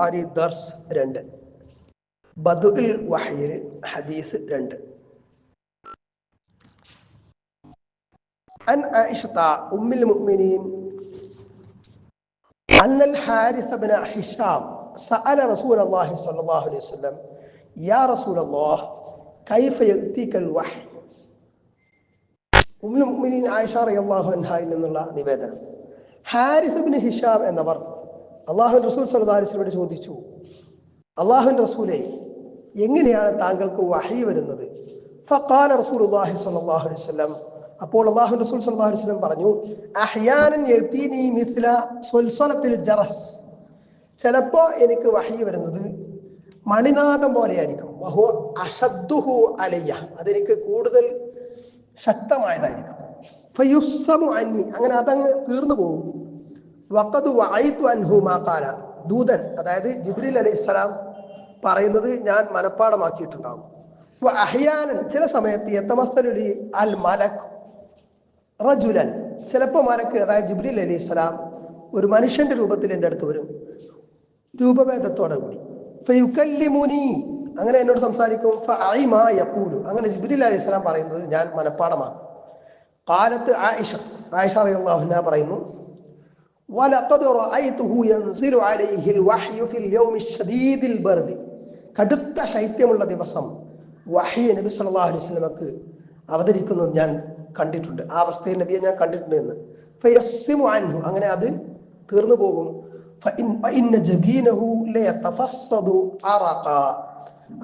ആരി ദർസ് രണ്ട് ബദുൽ വഹയിൽ ഹദീസ് രണ്ട് عن عائشة أم المؤمنين أن الحارث بن هشام سأل رسول الله صلى الله عليه وسلم يا رسول الله كيف يأتيك الوحي ഉമ്മുൽ മുഅ്മിനീൻ ആയിഷ റളിയല്ലാഹു അൻഹയിൽ നിന്നുള്ള നിവേദനം ഹാരിസ് ബിൻ ഹിഷാം എന്നവർ അള്ളാഹുവിൻ റസൂൽ വസല്ലമയോട് ചോദിച്ചു അള്ളാഹുൻ റസൂലെ എങ്ങനെയാണ് താങ്കൾക്ക് വഹി വരുന്നത്? ഫഖാല റസൂലുള്ളാഹി സ്വല്ലല്ലാഹു അലൈഹി അപ്പോൾ അള്ളാഹു റസൂൽ സല്ലല്ലാഹു അലൈഹി പറഞ്ഞു ജറസ്. ചിലപ്പോ എനിക്ക് വഹി വരുന്നത് മണിനാഥം പോലെയായിരിക്കും. വഹു അഷദ്ദുഹു അലയ്യ. അതെനിക്ക് കൂടുതൽ ശക്തമായതായിരിക്കും. അന്നി. അങ്ങനെ അതങ്ങ് തീർന്നു പോകും വഅയ്തു അൻഹു ദൂതൻ അതായത് ജിബ്രീൽ അലൈഹിസ്സലാം പറയുന്നത് ഞാൻ മനഃപ്പാടമാക്കിയിട്ടുണ്ടാകും അഹ്യാനൻ ചില സമയത്ത് എത്തമസ്തലുലി അൽ മലക് റജുലൻ. ചിലപ്പോൾ മലക്ക് അതായത് ജിബ്രീൽ അലൈഹിസ്സലാം ഒരു മനുഷ്യന്റെ രൂപത്തിൽ എന്റെ അടുത്ത് വരും. രൂപഭേദത്തോടെ കൂടി. ഫയുക്കല്ലിമുനി അങ്ങനെ എന്നോട് സംസാരിക്കും. ഫൈമാ യഖൂലു. അങ്ങനെ ജിബ്രീൽ അലൈഹി സ്വലാം പറയുന്നത് ഞാൻ മനഃപ്പാടമാണ് കാലത്ത് ആയിഷ ആയിഷ അൻഹ പറയുന്നു ولقد رأيته ينزل عليه الوحي في اليوم الشديد البرد. കടുത്ത ശൈത്യമുള്ള ദിവസം. വഹി നബി സല്ലാ അലൈസ്മക്ക് അവതരിക്കുന്നത് ഞാൻ കണ്ടിട്ടുണ്ട്. ആ അവസ്ഥയിൽ നബിയെ ഞാൻ കണ്ടിട്ടുണ്ട് എന്ന്. അങ്ങനെ അത് തീർന്നു പോകും.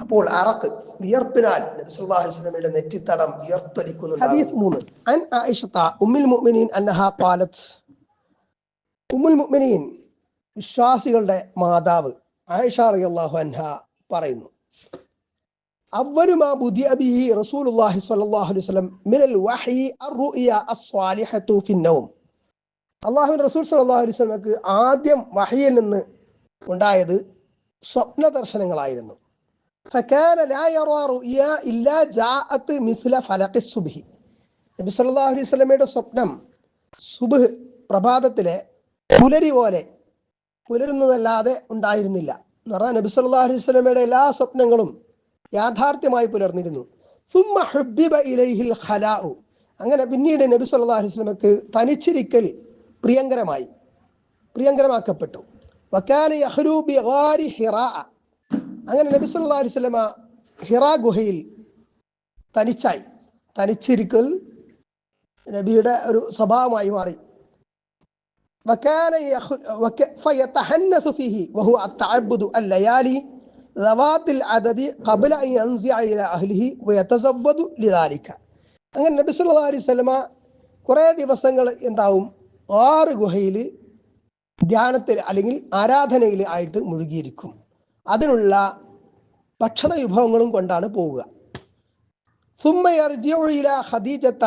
അപ്പോൾ അറക്ക് വിയർപ്പിനാൽ നബി സല്ലല്ലാഹു അലൈഹി വസല്ലമയുടെ നെറ്റിത്തടം വിയർത്തൊലിക്കുന്നുണ്ട് ഹദീസ് 3 അൻ ആയിഷത ഉമ്മുൽ മുഅ്മിനീൻ അന്നഹ ഖാലത് ഉമ്മുൽ മുഅ്മിനീൻ വിശ്വാസികളുടെ മാതാവ് ആയിഷ റളിയല്ലാഹു അൻഹ പറയുന്നു അവരുമാ ബുദി അബിഹി റസൂലുള്ളാഹി സ്വല്ലല്ലാഹു അലൈഹി വസല്ലം മിനൽ വഹി അർറുയ അസ്വാലിഹത്തു ഫിന്നൗം അള്ളാഹുവിൻ റസൂൽ സ്വല്ലല്ലാഹു അലൈഹി വസല്ലമക്ക് ആദ്യം വഹിയിൽ നിന്ന് ഉണ്ടായത് സ്വപ്ന ദർശനങ്ങളായിരുന്നു. ഫകാന ലാ യറാ റുയ ഇല്ലാ ജാഅത് മിസ്ല ഫലഖി സുബ്ഹി. നബി സ്വല്ലല്ലാഹു അലൈഹി വസല്ലമയുടെ സ്വപ്നം സുബ്ഹ് പ്രഭാതത്തിലെ പുലരി പോലെ പുലരുന്നതല്ലാതെ ഉണ്ടായിരുന്നില്ല. എന്ന് പറഞ്ഞാൽ നബി സല്ലാ അലൈഹി സ്വലമയുടെ എല്ലാ സ്വപ്നങ്ങളും യാഥാർത്ഥ്യമായി പുലർന്നിരുന്നു. ഇലൈഹിൽ ഖലാഉ. അങ്ങനെ പിന്നീട് നബി സല്ലാ അലൈഹി സ്വലമക്ക് തനിച്ചിരിക്കൽ പ്രിയങ്കരമായി പ്രിയങ്കരമാക്കപ്പെട്ടു. അങ്ങനെ നബി സല്ലാ അലൈഹി സ്വലമ ഹിറ ഗുഹയിൽ തനിച്ചായി. തനിച്ചിരിക്കൽ നബിയുടെ ഒരു സ്വഭാവമായി മാറി. وكان يخ... وك... فيتحنث فيه وهو التعبد الليالي ذوات العدد قبل أن ينزع إلى أهله ويتزود لذلك അങ്ങനെ നബി സല്ലല്ലാഹു അലൈഹി വസല്ലമ കുറേ ദിവസങ്ങൾ എന്താവും ആറ് ഗുഹയിൽ ധ്യാനത്തിൽ അല്ലെങ്കിൽ ആരാധനയിൽ ആയിട്ട് മുഴുകിയിരിക്കും അതിനുള്ള ഭക്ഷണ വിഭവങ്ങളും കൊണ്ടാണ് പോവുക ثم يرجع إلى خديجة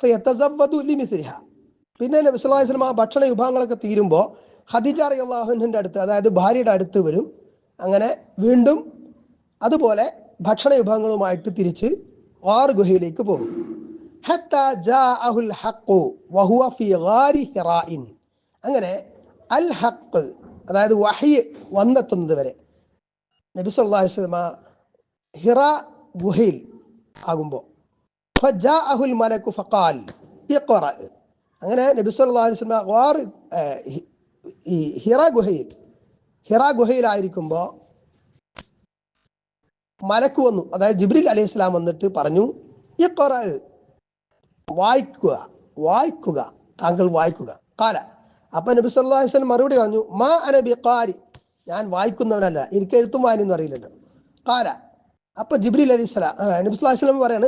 فيتزود لمثلها പിന്നെ നബി ആ ഭക്ഷണ വിഭവങ്ങളൊക്കെ തീരുമ്പോൾ ഖദീജ അള്ളാഹുഹിന്റെ അടുത്ത് അതായത് ഭാര്യയുടെ അടുത്ത് വരും. അങ്ങനെ വീണ്ടും അതുപോലെ ഭക്ഷണ വിഭവങ്ങളുമായിട്ട് തിരിച്ച് ആറ് ഗുഹയിലേക്ക് പോകും. അങ്ങനെ അൽ ഹക്ക് അതായത് വഹി വന്നെത്തുന്നത് വരെ നബി സല്ലല്ലാഹു അലൈഹി ഹിറ ഗുഹയിൽ ആകുമ്പോൾ ഫജാഅഹുൽ മലക്കു ഫഖാൽ ഇഖ്റ. അങ്ങനെ നബി സല്ലല്ലാഹു അലൈഹി വസല്ലമ ഗാർ ഏർ, ഹി- ഈ ഹിറ ഗുഹയിൽ ഹിറ ഗുഹയിലായിരിക്കുമ്പോൾ മലക്ക് വന്നു. അതായത് ജിബ്രിൽ അലൈഹി ഇസ്ലാം വന്നിട്ട് പറഞ്ഞു ഈ കുറ വായിക്കുക വായിക്കുക താങ്കൾ വായിക്കുക. കാല അപ്പൊ നബി സല്ലല്ലാഹു അലൈഹി മറുപടി പറഞ്ഞു മാ അനബി കാരി ഞാൻ വായിക്കുന്നവനല്ല എനിക്ക് എഴുത്തും വായനയൊന്നും അറിയില്ലല്ലോ. കാല അപ്പൊ ജിബ്രീൽ അലി ആ, നബി പറയാണ്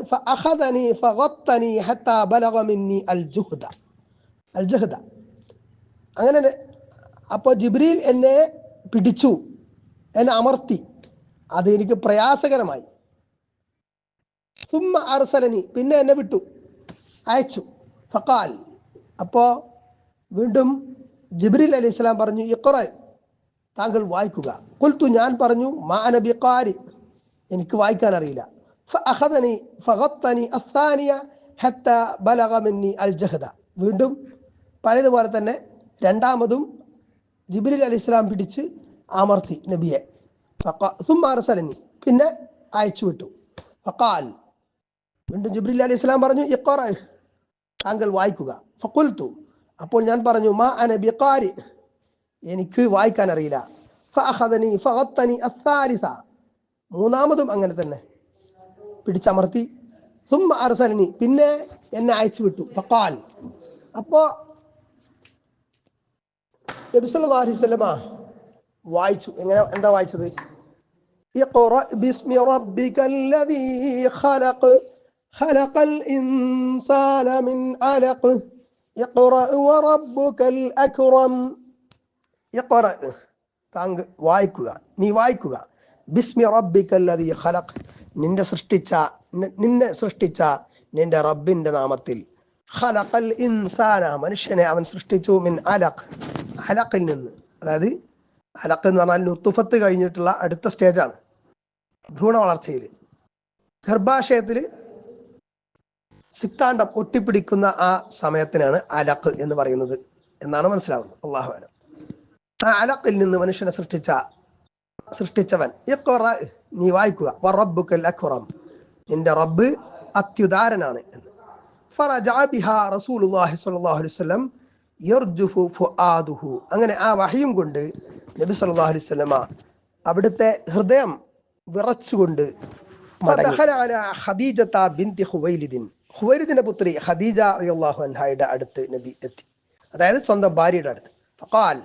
അൽ ജുഹ്ദ അങ്ങനെ അപ്പോൾ അപ്പൊ ജിബ്രീൽ എന്നെ പിടിച്ചു എന്നെ അമർത്തി. അത് എനിക്ക് പ്രയാസകരമായി. സുമ്മ അർസലനി പിന്നെ എന്നെ വിട്ടു അയച്ചു. ഫക്കാൽ അപ്പോൾ വീണ്ടും ജിബ്രീൽ അലി ഇസ്ലാം പറഞ്ഞു ഇക്കുറ താങ്കൾ വായിക്കുക. കൊൽത്തു ഞാൻ പറഞ്ഞു മാനബി കാരി എനിക്ക് വായിക്കാൻ അറിയില്ല. ഫഅഖദനി ഫഗത്തനി അസ്സാനിയ ഹത്ത ബലഗ മിന്നി അൽ ജഹദ വീണ്ടും പഴയതുപോലെ തന്നെ രണ്ടാമതും ജിബിരിൽ അലി ഇസ്ലാം പിടിച്ച് അമർത്തി നബിയെ. സുമാറസലനി പിന്നെ അയച്ചു വിട്ടു. ഫക്കാൽ. വീണ്ടും ജിബ്രിൽ അലി ഇസ്ലാം പറഞ്ഞു ഇക്കോറ താങ്കൾ വായിക്കുക. ഫക്കുൽത്തു അപ്പോൾ ഞാൻ പറഞ്ഞു മാ അന ബിക്കാരി എനിക്ക് വായിക്കാൻ അറിയില്ല. ഫഅഖദനി ഫഗത്തനി അസാരിസ മൂന്നാമതും അങ്ങനെ തന്നെ പിടിച്ചമർത്തി. സുമ്മ അർസലനി. പിന്നെ എന്നെ അയച്ചു വിട്ടു. ഫക്കാൽ. അപ്പോ നബിസല്ലാ വായിച്ചു. എങ്ങനെ എന്താ വായിച്ചത്? താങ്കൾ വായിക്കുക. നീ വായിക്കുക. ബിസ്മി റബ്ബിക്കല്ലതി ഖലഖ്. നിന്റെ സൃഷ്ടിച്ച നിന്നെ സൃഷ്ടിച്ച നിന്റെ റബ്ബിന്റെ നാമത്തിൽ ഖലഖൽ ഇൻസാന മനുഷ്യനെ അവൻ സൃഷ്ടിച്ചു മിൻ അലഖ്. അലഖിൽ നിന്ന്. അതായത് അലക്ക് എന്ന് പറഞ്ഞാൽ ലുത്തുഫത്ത് കഴിഞ്ഞിട്ടുള്ള അടുത്ത സ്റ്റേജാണ്. ഭ്രൂണ വളർച്ചയിൽ. ഗർഭാശയത്തിൽ സിക്താണ്ടം ഒട്ടിപ്പിടിക്കുന്ന ആ സമയത്തിനാണ് അലക്ക് എന്ന് പറയുന്നത് എന്നാണ് മനസ്സിലാവുന്നത്. അള്ളാഹു ആ അലക്കിൽ നിന്ന് മനുഷ്യനെ സൃഷ്ടിച്ച സൃഷ്ടിച്ചവൻ. നീ വായിക്കുക. വറബ്ബുക്കൽ അക്റം. നിന്റെ റബ്ബ് അത്യുദാരനാണ് എന്ന്. ഫറജഅ ബിഹാ റസൂലുള്ളാഹി സ്വല്ലല്ലാഹു അലൈഹി വസല്ലം യർജുഫു ഫുആദുഹു. അങ്ങനെ ആ വഹിയും കൊണ്ട് നബി സല്ലല്ലാഹു അലൈഹി വസല്ലമ അവിടുത്തെ ഹൃദയം വിറച്ചുകൊണ്ട് ഖദീജത ബിൻതി ഖുവൈലിദിൻ. ഖുവൈലിദിന്റെ പുത്രി ഖദീജ റളിയല്ലാഹു അൻഹയുടെ അടുത്ത് നബി എത്തി. അതായത് സ്വന്തം ഭാര്യയുടെ അടുത്ത്. ഫഖാൽ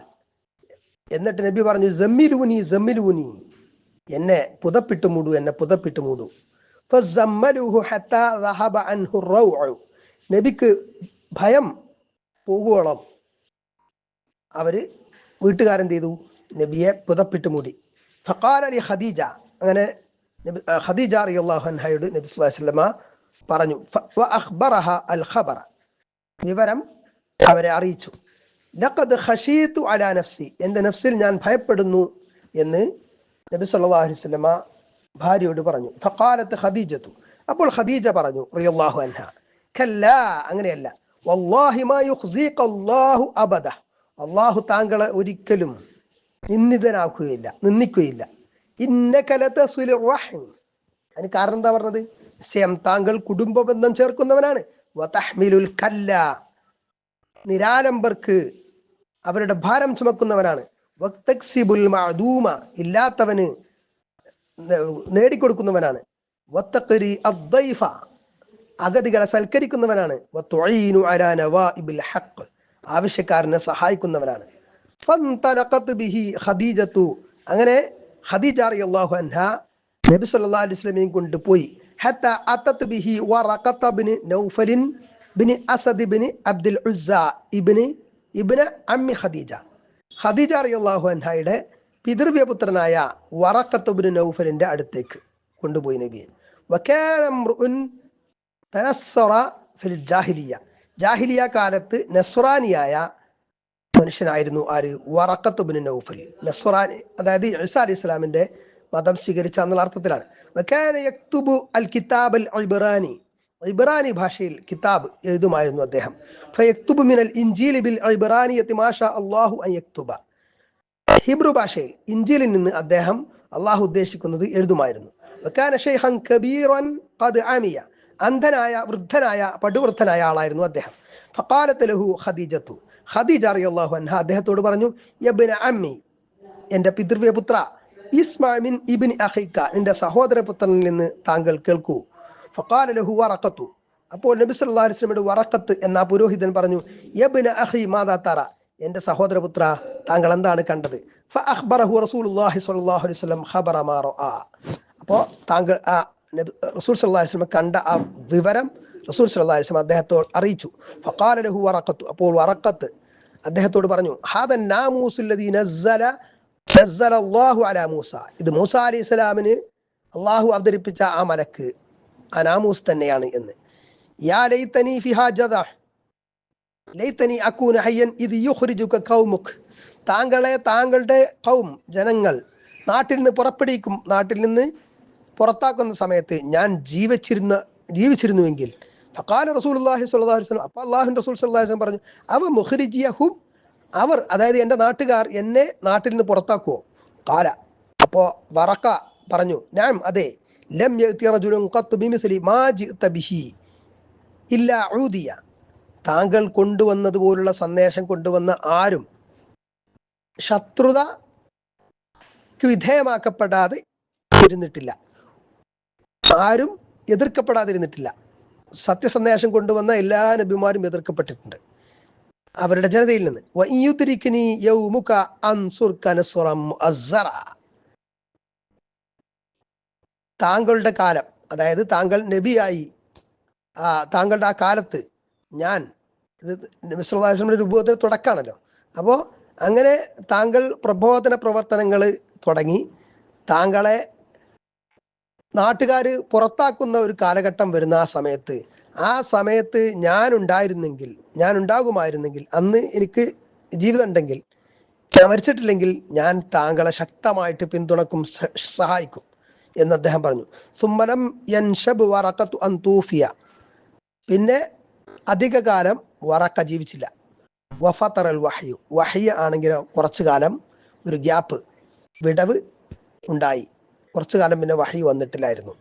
എന്നിട്ട് നബി പറഞ്ഞു ജമ്മിലൂനി ജമ്മിലൂനി എന്നെ പുതപ്പിട്ട് മൂടു എന്നെ പുതപ്പിട്ട് മൂടു. ഫസമ്മലുഹു ഹത്താ റഹബ അൻഹു റൗഉ. നബിക്ക് ഭയം പോകുവോളം അവർ വീട്ടുകാരൻ ചെയ്തു? നബിയെ പുതപ്പിട്ട് മൂടി. ഫക്കാൽ അലി ഖദീജ. അങ്ങനെ നബി ഖദീജ റളിയല്ലാഹു അൻഹയോട് നബി സുല്ലാസ്ലമ പറഞ്ഞു അഖ്ബറഹ അൽ ഖബറ. വിവരം അവരെ അറിയിച്ചു. ലഖദ് ഖശീതു അലാ നഫ്സി. എന്റെ നഫ്സിൽ ഞാൻ ഭയപ്പെടുന്നു എന്ന് നബി സല്ലല്ലാഹു അലൈഹി വസല്ലമ ഭാര്യയോട് പറഞ്ഞു. ഫഖാലത്ത് ഖദീജത്തു. അപ്പോൾ ഖദീജ പറഞ്ഞു റളിയല്ലാഹു അൻഹ കല്ല അങ്ങനെയല്ല. അബദ അല്ലാഹു താങ്കളെ ഒരിക്കലും നിന്ദിതനാക്കുകയില്ല നിന്ദിക്കുകയില്ല. ഇന്നക ലതസിലു റഹിം അതിന് കാരണം എന്താ പറഞ്ഞത്? നിശ്ചയം താങ്കൾ കുടുംബ ബന്ധം ചേർക്കുന്നവനാണ്. വതഹ്മിലുൽ കല്ല. നിരാലംബർക്ക് അവരുടെ ഭാരം ചുമക്കുന്നവനാണ്. മഅദൂമ. ഇല്ലാത്തവന് നേടിക്കൊടുക്കുന്നവനാണ്. അഗതികളെ സൽക്കരിക്കുന്നവനാണ്. ആവശ്യക്കാരനെ സഹായിക്കുന്നവനാണ്. അങ്ങനെ ഹദീജ നബി അലൈഹി കൊണ്ടുപോയി അബ്ദുൽ അമ്മി ഖദീജ. അൻഹയുടെ പിതൃവ്യപുത്രനായ വറക്കത്തുബിന് നൗഫലിന്റെ അടുത്തേക്ക് കൊണ്ടുപോയി നബിയെ. വകാന ഇംറുഉൻ തനസ്സറ ഫിൽ ജാഹിലിയ. ജാഹിലിയ കാലത്ത് നസ്രാനിയായ മനുഷ്യനായിരുന്നു ആര്? വറക്കത്ത് ബിൻ നൗഫൽ. നസ്രാനി അതായത് ഇസാ അലി ഇസ്ലാമിന്റെ മതം സ്വീകരിച്ച എന്നുള്ള അർത്ഥത്തിലാണ്. അൽ കിതാബ് ഇബ്രാനി. ഇബ്രാനി ഭാഷയിൽ കിതാബ് എഴുതുമായിരുന്നു അദ്ദേഹം. ഫയക്തുബു മിനൽ ഇൻജീലി ബിൽ ഇബ്രാനിയത്തി മാഷ അല്ലാഹു അൻ യക്തുബ. ഹിബ്രു ഭാഷയിൽ ഇഞ്ചിലിൽ നിന്ന് അദ്ദേഹം അള്ളാഹു ഉദ്ദേശിക്കുന്നത് എഴുതുമായിരുന്നു. അന്ധനായ വൃദ്ധനായ പടുവൃദ്ധനായ ആളായിരുന്നു അദ്ദേഹം. ഫഖാലത്ത് ലഹു ഖദീജത്തു. ഖദീജ റളിയല്ലാഹു അൻഹ അദ്ദേഹത്തോട് പറഞ്ഞു യബ്ന അമ്മി എന്റെ പിതൃവ്യപുത്ര പുത്ര ഇസ്മാമിൻ ഇബ്നി അഖിക നിന്റെ സഹോദരപുത്രനിൽ നിന്ന് താങ്കൾ കേൾക്കൂ. ഫഖാല ലഹു വറഖത്തു. അപ്പോൾ നബി സല്ലാ വസ്ലമിയുടെ വറക്കത്ത് എന്ന പുരോഹിതൻ പറഞ്ഞു യബ്ന അഖി മാദാ തറ എന്റെ സഹോദരപുത്ര താങ്കൾ എന്താണ് കണ്ടത്? അപ്പോൾ താങ്കൾ റസൂൽ അലൈഹി വസല്ലം കണ്ട ആ വിവരം റസൂൽ സല്ലല്ലാഹു വസ്ലം അദ്ദേഹത്തോട് അറിയിച്ചു. ഫഖാല ലഹു വറഖത്തു. അപ്പോൾ വറക്കത്ത് അദ്ദേഹത്തോട് പറഞ്ഞു ഹാദൻ നസ്സല അലാ മൂസ. ഇത് മൂസ അലി ഇസ്ലാമിന് അള്ളാഹു അവതരിപ്പിച്ച ആ മലക്ക് ആ നാമൂസ് തന്നെയാണ് എന്ന്. യാ ലൈതനി ഫിഹാ ലൈതനി അക്കൂന ഹയ്യൻ ഇത് യുഖ്രിജുക താങ്കളെ താങ്കളുടെ ഖൗം ജനങ്ങൾ നാട്ടിൽ നിന്ന് പുറപ്പെടുവിക്കും നാട്ടിൽ നിന്ന് പുറത്താക്കുന്ന സമയത്ത് ഞാൻ ജീവിച്ചിരുന്ന ജീവിച്ചിരുന്നുവെങ്കിൽ. ഫഖാല റസൂൽ അള്ളാഹി സ്വല്ലാഹു വസ്ലം അപ്പോൾ അള്ളാഹു റസൂൽ വസല്ലം പറഞ്ഞു അവ മുഖ്രിജിയഹും അവർ അതായത് എന്റെ നാട്ടുകാർ എന്നെ നാട്ടിൽ നിന്ന് പുറത്താക്കുവോ? കാല അപ്പോ വറക്ക പറഞ്ഞു ഞാൻ അതെ ലം ഇല്ല താങ്കൾ കൊണ്ടുവന്നതുപോലുള്ള സന്ദേശം കൊണ്ടുവന്ന ആരും ശത്രുത വിധേയമാക്കപ്പെടാതെ ഇരുന്നിട്ടില്ല. ആരും എതിർക്കപ്പെടാതിരുന്നിട്ടില്ല. സത്യസന്ദേശം കൊണ്ടുവന്ന എല്ലാ നബിമാരും എതിർക്കപ്പെട്ടിട്ടുണ്ട്. അവരുടെ ജനതയിൽ നിന്ന്. യൗമുക. താങ്കളുടെ കാലം അതായത് താങ്കൾ നബിയായി ആ താങ്കളുടെ ആ കാലത്ത് ഞാൻ ഇത് നബിസ്വല്ലാസ്ലമിന്റെ രൂപത്തിൽ തുടക്കാണല്ലോ അപ്പോൾ അങ്ങനെ താങ്കൾ പ്രബോധന പ്രവർത്തനങ്ങൾ തുടങ്ങി. താങ്കളെ നാട്ടുകാർ പുറത്താക്കുന്ന ഒരു കാലഘട്ടം വരുന്ന ആ സമയത്ത് ആ സമയത്ത് ഞാൻ ഉണ്ടായിരുന്നെങ്കിൽ ഞാൻ ഉണ്ടാകുമായിരുന്നെങ്കിൽ അന്ന് എനിക്ക് ജീവിതം ഉണ്ടെങ്കിൽ ഞാൻ മരിച്ചിട്ടില്ലെങ്കിൽ ഞാൻ താങ്കളെ ശക്തമായിട്ട് പിന്തുണക്കും സഹായിക്കും എന്ന് അദ്ദേഹം പറഞ്ഞു. സുമ്മനം അന്തൂഫിയ പിന്നെ അധിക കാലം വറക്ക ജീവിച്ചില്ല. വഫത്തറൽ വഹയു. വഹയ ആണെങ്കിലോ കുറച്ചു കാലം ഒരു ഗ്യാപ്പ് വിടവ് ഉണ്ടായി. കുറച്ചു കാലം പിന്നെ വഹി വന്നിട്ടില്ലായിരുന്നു.